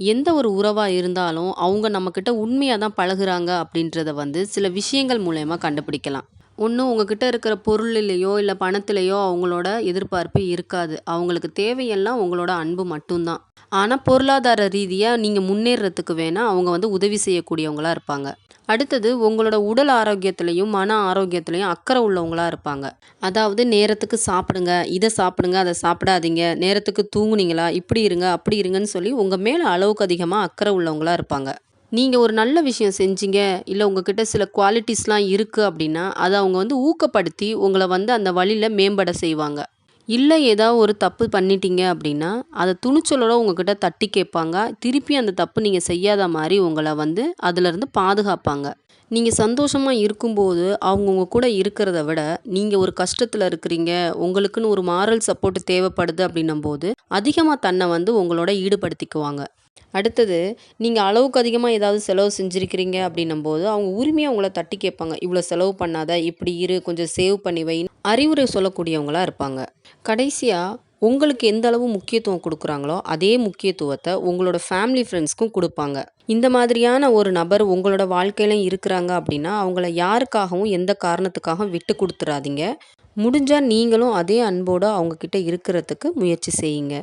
எந்த ஒரு உறவாக இருந்தாலும், அவங்க நம்மக்கிட்ட உண்மையாக தான் பழகுறாங்க அப்படின்றத வந்து சில விஷயங்கள் மூலயமா கண்டுபிடிக்கலாம். ஒன்றும் உங்ககிட்ட இருக்கிற பொருளிலேயோ, இல்லை பணத்திலேயோ அவங்களோட எதிர்பார்ப்பு இருக்காது. அவங்களுக்கு தேவையெல்லாம் உங்களோட அன்பு மட்டும்தான் ஆனால் பொருளாதார ரீதியாக நீங்கள் முன்னேறுறதுக்கு வேணால் அவங்க வந்து உதவி செய்யக்கூடியவங்களாக இருப்பாங்க. அடுத்தது உங்களோட உடல் ஆரோக்கியத்திலையும் மன ஆரோக்கியத்திலையும் அக்கறை உள்ளவங்களா இருப்பாங்க. அதாவது நேரத்துக்கு சாப்பிடுங்க, இதை சாப்பிடுங்க, அதை சாப்பிடாதீங்க, நேரத்துக்கு தூங்குனீங்களா, இப்படி இருங்க, அப்படி இருங்கன்னு சொல்லி உங்கள் மேலே அளவுக்கு அதிகமாக அக்கறை உள்ளவங்களா இருப்பாங்க. நீங்கள் ஒரு நல்ல விஷயம் செஞ்சீங்க, இல்லை உங்ககிட்ட சில குவாலிட்டிஸ்லாம் இருக்குது அப்படின்னா, அதை அவங்க வந்து ஊக்கப்படுத்தி உங்களை வந்து அந்த வழியில் மேம்பட செய்வாங்க. இல்லை ஏதாவது ஒரு தப்பு பண்ணிட்டீங்க அப்படின்னா, அதை துணிச்சலோட உங்ககிட்ட தட்டி கேட்பாங்க. திருப்பி அந்த தப்பு நீங்கள் செய்யாத மாதிரி உங்களை வந்து அதிலிருந்து பாதுகாப்பாங்க. நீங்கள் சந்தோஷமாக இருக்கும்போது, அவங்க உங்க கூட இருக்கிறத விட, நீங்கள் ஒரு கஷ்டத்தில் இருக்கிறீங்க, உங்களுக்குன்னு ஒரு மாரல் சப்போர்ட் தேவைப்படுது அப்படின்னும்போது, அதிகமாக தன்னை வந்து உங்களோட ஈடுபடுத்திக்குவாங்க. அடுத்தது, நீங்கள் அளவுக்கு அதிகமாக ஏதாவது செலவு செஞ்சிருக்கிறீங்க அப்படின்னும்போது, அவங்க உரிமையாக உங்களை தட்டி கேட்பாங்க. "இவ்வளோ செலவு பண்ணாத, இப்படி இரு, கொஞ்சம் சேவ் பண்ணி வைன்னு" அறிவுரை சொல்லக்கூடியவங்களாக இருப்பாங்க. கடைசியாக உங்களுக்கு எந்த அளவு முக்கியத்துவம் கொடுக்குறாங்களோ அதே முக்கியத்துவத்தை உங்களோட ஃபேமிலி, ஃப்ரெண்ட்ஸ்க்கும் கொடுப்பாங்க இந்த மாதிரியான ஒரு நபர் உங்களோட வாழ்க்கையில இருக்கிறாங்க அப்படின்னா, அவங்கள யாருக்காகவும், எந்த காரணத்துக்காகவும் விட்டு கொடுத்துறாதீங்க முடிஞ்சால் நீங்களும் அதே அன்போட அவங்கக்கிட்ட இருக்கிறதுக்கு முயற்சி செய்யுங்க.